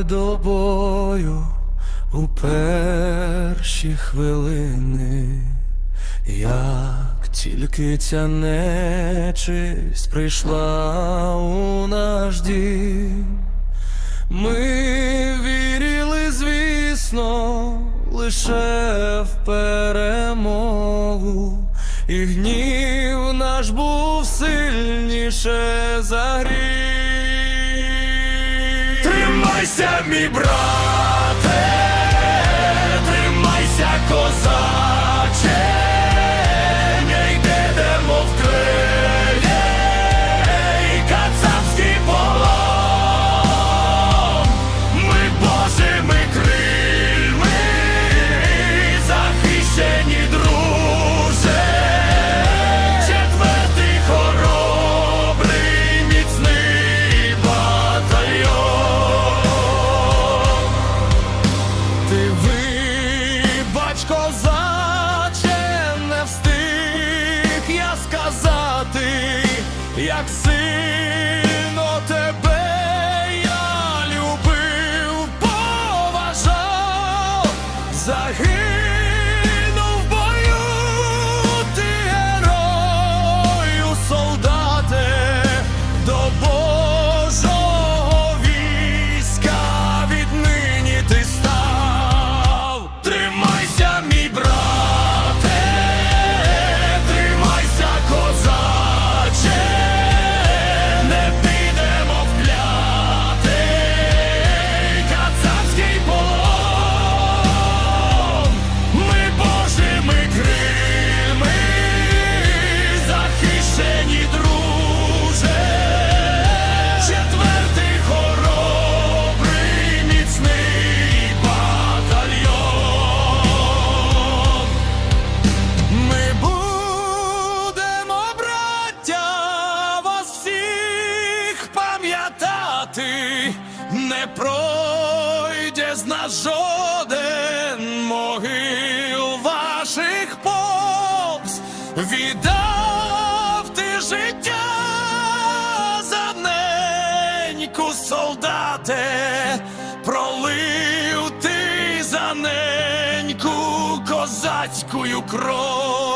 готували до бою у перші хвилини, як тільки ця нечисть прийшла у наш дім, ми вірили, звісно, лише в перемогу, і гнів наш був сильніше за гріх. Тримайся, мій брате, козаче, не встиг я сказати, як сильно тебе я любив, поважав, загинув не пройде з нас жоден могил ваших повз, віддав ти життя за неньку, солдате, пролив ти за неньку козацькою кров.